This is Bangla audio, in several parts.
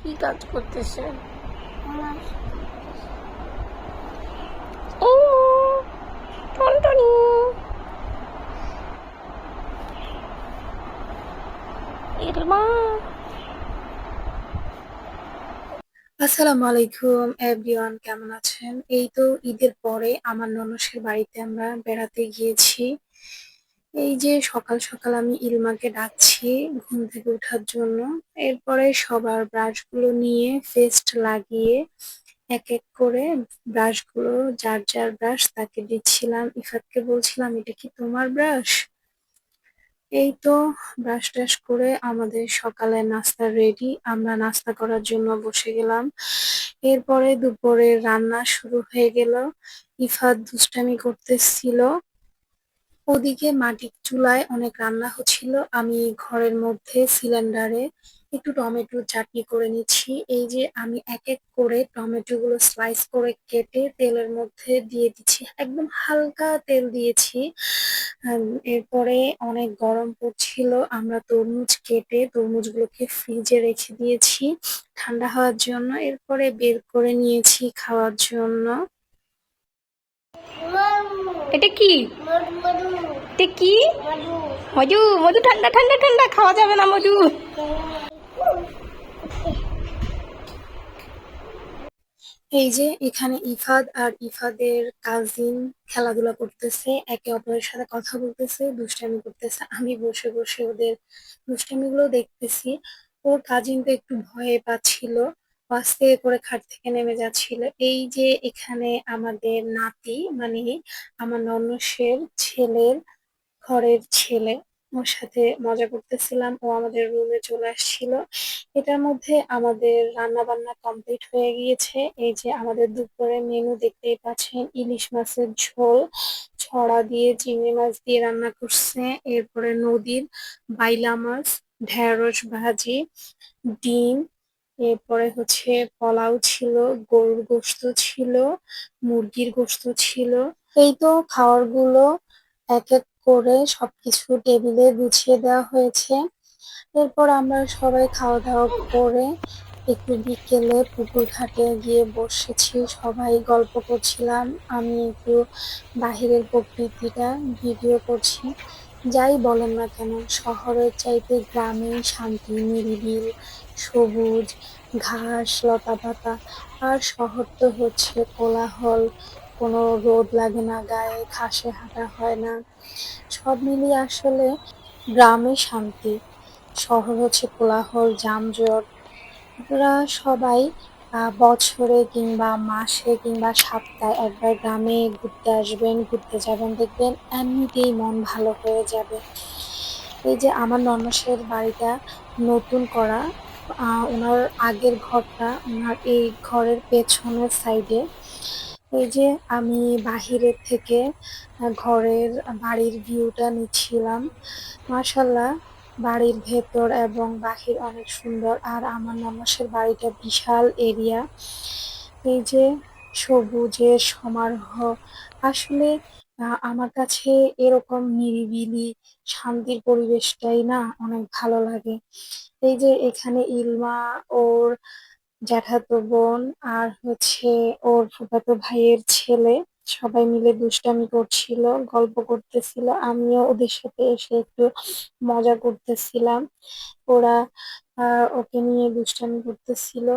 কি কাজ করতেছে? ও টনটনি। ইলমা আসসালামু আলাইকুম এভরিওয়ান কেমন আছেন? এই তো ঈদের পরে আমার ননসের বাড়িতে আমরা বেড়াতে গিয়েছি। এই যে সকাল সকাল আমি ইলমাকে ডাকছি ঘুম থেকে ওঠার জন্য। এরপরে সবার ব্রাশগুলো নিয়ে ফেস্ট লাগিয়ে এক এক করে ব্রাশগুলো, যার যার ব্রাশ তাকে দিচ্ছিলাম। ইফাতকে বলছিলাম, এটা কি তোমার ব্রাশ? এই তো ব্রাশ টাশ করে আমাদের সকালে নাস্তা রেডি আমরা নাস্তা করার জন্য বসে গেলাম। এরপরে দুপুরে রান্না শুরু হয়ে গেল। ইফাত দুষ্টামি করতেছিল। ওদিকে মাটির চুলায় অনেক রান্না হচ্ছিল। আমি ঘরের মধ্যে সিলিন্ডারে একটু টমেটো চাটনি করে নিচ্ছি। এই যে আমি এক এক করে টমেটো গুলো স্লাইস করে কেটে তেলের মধ্যে দিয়ে দিচ্ছি। একদম হালকা তেল দিয়েছি। এরপরে অনেক গরম পড়ছিল। আমরা তরমুজ কেটে তরমুজগুলোকে ফ্রিজে রেখে দিয়েছি ঠান্ডা হওয়ার জন্য। এরপরে বের করে নিয়েছি খাওয়ার জন্য। এটা কি? এটা কি? মধু। মধু, ঠান্ডা ঠান্ডা ঠান্ডা। খাওয়া যাবে না মধু। এই যে এখানে ইফাদ আর ইফাদের কাজিন খেলাধুলা করতেছে, একে অপরের সাথে কথা বলতেছে, দুষ্টামি করতেছে। আমি বসে বসে ওদের দুষ্টামিগুলো দেখতেছি। ওর কাজিন তো একটু ভয়ে পাচ্ছিল ও আস্তে করে খাট থেকে নেমে যাচ্ছিল। এই যে এখানে আমাদের নাতি মানে আমার ননসের ছেলের ঘরের ছেলে, ওর সাথে মজা করতেছিলাম। ও আমাদের রুমে চলে আসছিল। এটার মধ্যে আমাদের রান্না বান্না কমপ্লিট হয়ে গিয়েছে। এই যে আমাদের দুপুরের মেনু দেখতেই পাচ্ছেন, ইলিশ মাছের ঝোল, ছড়া দিয়ে, চিংড়ি মাছ দিয়ে রান্না করছে। এরপরে নদীর বাইলা মাছ, ঢেঁড়স ভাজি, ডিম এরপরে হচ্ছে পোলাও ছিল, গরুর গোশত ছিল, মুরগির গোশত ছিল। এই তো খাবারগুলো এক এক করে সবকিছু টেবিলে গুছিয়ে দেওয়া হয়েছে। এরপর আমরা সবাই খাওয়া দাওয়া করে একটু বিকেলে পুকুর ঘাটে গিয়ে বসেছি, সবাই গল্প করছিলাম। আমি একটু বাহিরের প্রকৃতিটা ভিডিও করছি। যাই বলেন না কেন, শহরের চাইতে গ্রামে শান্তি, নিরিবিল, সবুজ, ঘাস লতা পাতা আর শহর তো হচ্ছে কোলাহল, কোনো রোদ লাগে না, গায়ে ঘাসে হাঁটা হয় না। সব মিলিয়ে আসলে গ্রামে শান্তি, শহর হচ্ছে কোলাহল, যানজট। আপনারা সবাই বছরে কিংবা মাসে কিংবা সপ্তাহে একবার গ্রামে ঘুরতে আসবেন, ঘুরতে যাবেন, দেখবেন এমনিতেই মন ভালো হয়ে যাবে। এই যে আমার ননসের বাড়িটা নতুন করা ওনার আগের ঘরটা, ওনার এই ঘরের পেছনের সাইডে এই যে আমি বাহিরের থেকে ঘরের বাড়ির ভিউটা নিচ্ছিলাম। মাশাল্লাহ বাড়ির ভেতর এবং বাহির অনেক সুন্দর। আর আমার ননসের বাড়িটা বিশাল এরিয়া। এই যে সবুজের সমারোহ। আসলে আমার কাছে এরকম নিরিবিলি, শান্তির পরিবেশটাই না অনেক ভালো লাগে। এই যে এখানে ইলমা, ওর জ্যাঠাতো বোন, আর হচ্ছে ওর ফুফাতো ভাইয়ের ছেলে। সবাই মিলে দুষ্টামি করছিল গল্প করতেছিল। আমিও ওদের সাথে এসে একটু মজা করতেছিলাম। ওরা আহ, ওকে নিয়ে দুষ্টামি করতেছিল।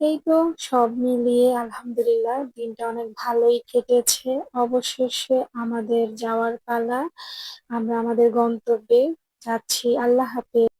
এই তো সব মিলিয়ে আলহামদুলিল্লাহ দিনটা অনেক ভালোই কেটেছে। অবশেষে আমাদের যাওয়ার পালা আমরা আমাদের গন্তব্যে যাচ্ছি। আল্লাহ হাফেজ।